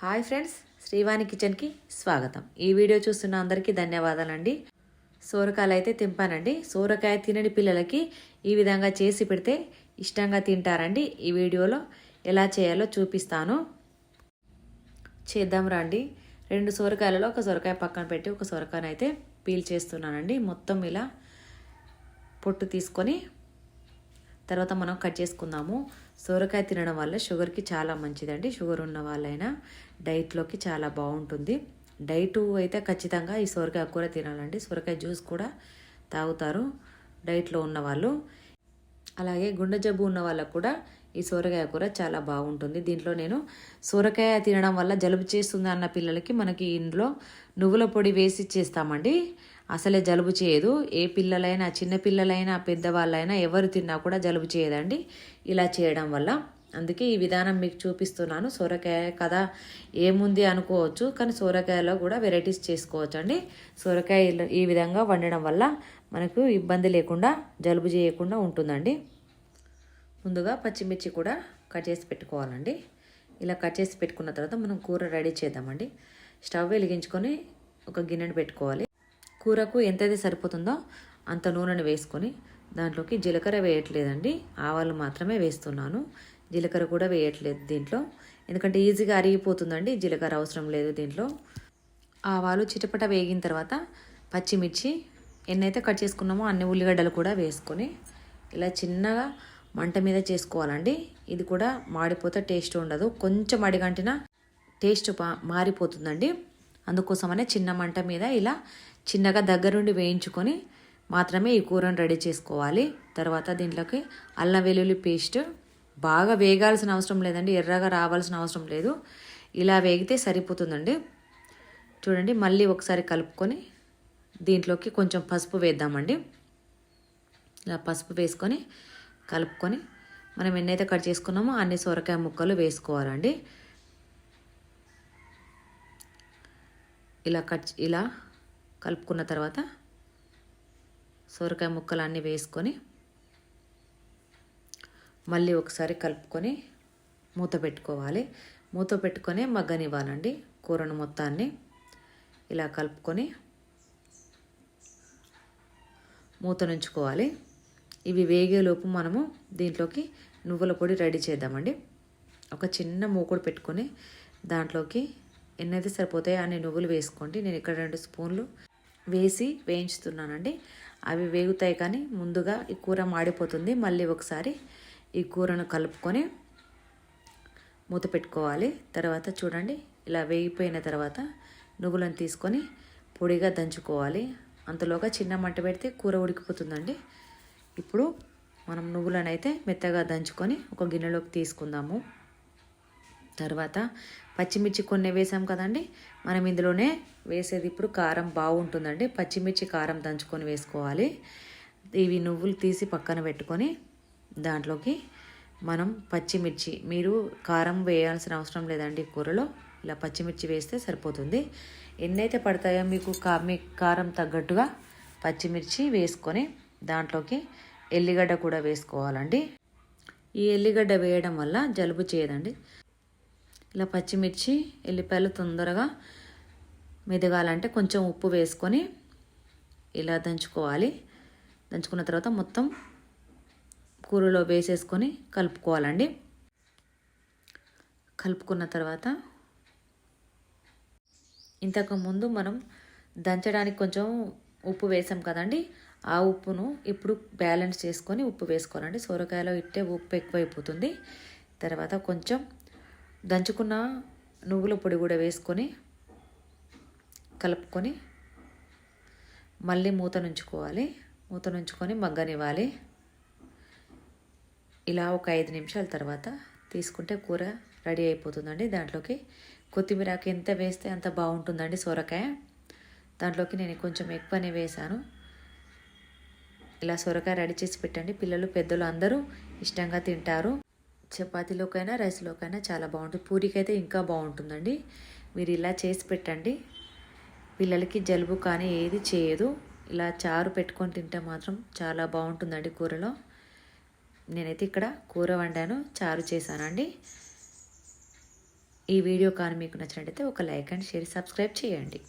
Hi friends Srivani కిచెన్కి స్వాగతం. ఈ వీడియో చూస్తున్న అందరికీ ధన్యవాదాలండి. సోరకాయలు అయితే తింపానండి. సోరకాయ తినని పిల్లలకి ఈ విధంగా చేసి పెడితే ఇష్టంగా తింటారండి. ఈ వీడియోలో ఎలా చేయాలో చూపిస్తాను. చేద్దాం రండి. రెండు సొరకాయలలో ఒక సొరకాయ పక్కన పెట్టి ఒక సొరకాయను అయితే పీల్ చేస్తున్నానండి. మొత్తం ఇలా పొట్టు తీసుకొని తర్వాత మనం కట్ చేసుకుందాము. సొరకాయ తినడం వల్ల షుగర్కి చాలా మంచిదండి. షుగర్ ఉన్న వాళ్ళైనా డైట్లోకి చాలా బాగుంటుంది. డైట్ అయితే ఖచ్చితంగా ఈ సొరకాయ కూర తినాలండి. సొరకాయ జ్యూస్ కూడా తాగుతారు డైట్లో ఉన్న వాళ్ళు. అలాగే గుండె జబ్బు ఉన్న వాళ్ళకు కూడా ఈ సొరకాయ కూర చాలా బాగుంటుంది. దీంట్లో నేను సొరకాయ తినడం వల్ల జలుబు చేస్తుంది అన్న పిల్లలకి మనకి ఇంట్లో నువ్వుల పొడి వేసి చేస్తామండి. అసలే జలుబు చేయదు. ఏ పిల్లలైనా చిన్న పిల్లలైనా పెద్దవాళ్ళైనా ఎవరు తిన్నా కూడా జలుబు చేయదండి. ఇలా చేయడం వల్ల అందుకే ఈ విధానం మీకు చూపిస్తున్నాను. సొరకాయ కదా ఏముంది అనుకోవచ్చు కానీ సొరకాయలో కూడా వెరైటీస్ చేసుకోవచ్చు అండి సోరకాయ ఈ విధంగా వండడం వల్ల మనకు ఇబ్బంది లేకుండా జలుబు చేయకుండా ఉంటుందండి. ముందుగా పచ్చిమిర్చి కూడా కట్ చేసి పెట్టుకోవాలండి. ఇలా కట్ చేసి పెట్టుకున్న తర్వాత మనం కూర రెడీ చేద్దామండి. స్టవ్ వెలిగించుకొని ఒక గిన్నెను పెట్టుకోవాలి. కూరకు ఎంతైతే సరిపోతుందో అంత నూనెను వేసుకొని దాంట్లోకి జీలకర్ర వేయట్లేదండి. ఆవాలు మాత్రమే వేస్తున్నాను. జీలకర్ర కూడా వేయట్లేదు దీంట్లో. ఎందుకంటే ఈజీగా అరిగిపోతుందండి. జీలకర్ర అవసరం లేదు దీంట్లో. ఆవాలు చిటపట వేగిన తర్వాత పచ్చిమిర్చి ఎన్నైతే కట్ చేసుకున్నామో అన్ని ఉల్లిగడ్డలు కూడా వేసుకొని ఇలా చిన్నగా మంట మీద చేసుకోవాలండి. ఇది కూడా మాడిపోతే టేస్ట్ ఉండదు. కొంచెం అడిగంటిన టేస్ట్ మారిపోతుందండి. అందుకోసమనే చిన్న మంట మీద ఇలా చిన్నగా దగ్గరుండి వేయించుకొని మాత్రమే ఈ కూరను రెడీ చేసుకోవాలి. తర్వాత దీంట్లోకి అల్లం వెల్లుల్లి పేస్ట్. బాగా వేగాల్సిన అవసరం లేదండి. ఎర్రగా రావాల్సిన అవసరం లేదు. ఇలా వేగితే సరిపోతుందండి. చూడండి మళ్ళీ ఒకసారి కలుపుకొని దీంట్లోకి కొంచెం పసుపు వేద్దామండి. ఇలా పసుపు వేసుకొని కలుపుకొని మనం ఎన్నైతే కట్ చేసుకున్నామో అన్ని సొరకాయ ముక్కలు వేసుకోవాలండి. ఇలా కట్ ఇలా కలుపుకున్న తర్వాత సొరకాయ ముక్కలు అన్నీ వేసుకొని మళ్ళీ ఒకసారి కలుపుకొని మూత పెట్టుకోవాలి. మూత పెట్టుకొని మగ్గనివ్వాలండి కూరను మొత్తాన్ని. ఇలా కలుపుకొని మూత నుంచుకోవాలి. ఇవి వేగేలోపు మనము దీంట్లోకి నువ్వుల పొడి రెడీ చేద్దామండి. ఒక చిన్న మూకుడు పెట్టుకొని దాంట్లోకి ఎన్నైతే సరిపోతాయో అన్ని నువ్వులు వేసుకోండి. నేను ఇక్కడ రెండు స్పూన్లు వేసి వేయించుతున్నానండి. అవి వేగుతాయి కానీ ముందుగా ఈ కూర మాడిపోతుంది. మళ్ళీ ఒకసారి ఈ కూరను కలుపుకొని మూత పెట్టుకోవాలి. తర్వాత చూడండి ఇలా వేగిపోయిన తర్వాత నువ్వులను తీసుకొని పొడిగా దంచుకోవాలి. అంతలోగా చిన్న మంట పెడితే కూర ఉడికిపోతుందండి. ఇప్పుడు మనం నువ్వులను అయితే మెత్తగా దంచుకొని ఒక గిన్నెలోకి తీసుకుందాము. తర్వాత పచ్చిమిర్చి కొన్ని వేసాం కదండి? మనం ఇందులోనే వేసేది ఇప్పుడు కారం బాగుంటుందండి. పచ్చిమిర్చి కారం దంచుకొని వేసుకోవాలి. ఇవి నువ్వులు తీసి పక్కన పెట్టుకొని దాంట్లోకి మనం పచ్చిమిర్చి మీరు కారం వేయాల్సిన అవసరం లేదండి కూరలో. ఇలా పచ్చిమిర్చి వేస్తే సరిపోతుంది. ఎన్నైతే పడతాయో మీకు కా మీ కారం తగ్గట్టుగా పచ్చిమిర్చి వేసుకొని దాంట్లోకి ఎల్లిగడ్డ కూడా వేసుకోవాలండి. ఈ ఎల్లిగడ్డ వేయడం వల్ల జలుబు చేయదండి. ఇలా పచ్చిమిర్చి ఎల్లిపాయలు తొందరగా మెదగాలంటే కొంచెం ఉప్పు వేసుకొని ఇలా దంచుకోవాలి. దంచుకున్న తర్వాత మొత్తం కూరలో వేసేసుకొని కలుపుకోవాలండి. కలుపుకున్న తర్వాత ఇంతకు ముందు మనం దంచడానికి కొంచెం ఉప్పు వేసాం కదండి. ఆ ఉప్పును ఇప్పుడు బ్యాలెన్స్ చేసుకొని ఉప్పు వేసుకోవాలండి. సొరకాయలో ఇట్టే ఉప్పు ఎక్కువైపోతుంది. తర్వాత కొంచెం దంచుకున్న నువ్వుల పొడి కూడా వేసుకొని కలుపుకొని మళ్ళీ మూత నుంచుకోవాలి. మూత నుంచుకొని మగ్గనివ్వాలి. ఇలా ఒక ఐదు నిమిషాల తర్వాత తీసుకుంటే కూర రెడీ అయిపోతుందండి. దాంట్లోకి కొత్తిమీరకి ఎంత వేస్తే అంత బాగుంటుందండి సొరకాయ. దాంట్లోకి నేను కొంచెం ఎక్కువనే వేశాను. ఇలా సొరకాయ రెడీ చేసి పెట్టండి. పిల్లలు పెద్దలు అందరూ ఇష్టంగా తింటారు. చపాతీలోకైనా రైస్లోకైనా చాలా బాగుంటుంది. పూరికైతే ఇంకా బాగుంటుందండి. మీరు ఇలా చేసి పెట్టండి. పిల్లలకి జలుబు కానీ ఏది చేయదు. ఇలా చారు పెట్టుకొని తింటే మాత్రం చాలా బాగుంటుందండి కూరలో. నేనైతే ఇక్కడ కూర వండాను చారు చేశానండి. ఈ వీడియో కానీ మీకు నచ్చినట్టయితే ఒక లైక్ అండ్ షేర్ సబ్స్క్రైబ్ చేయండి.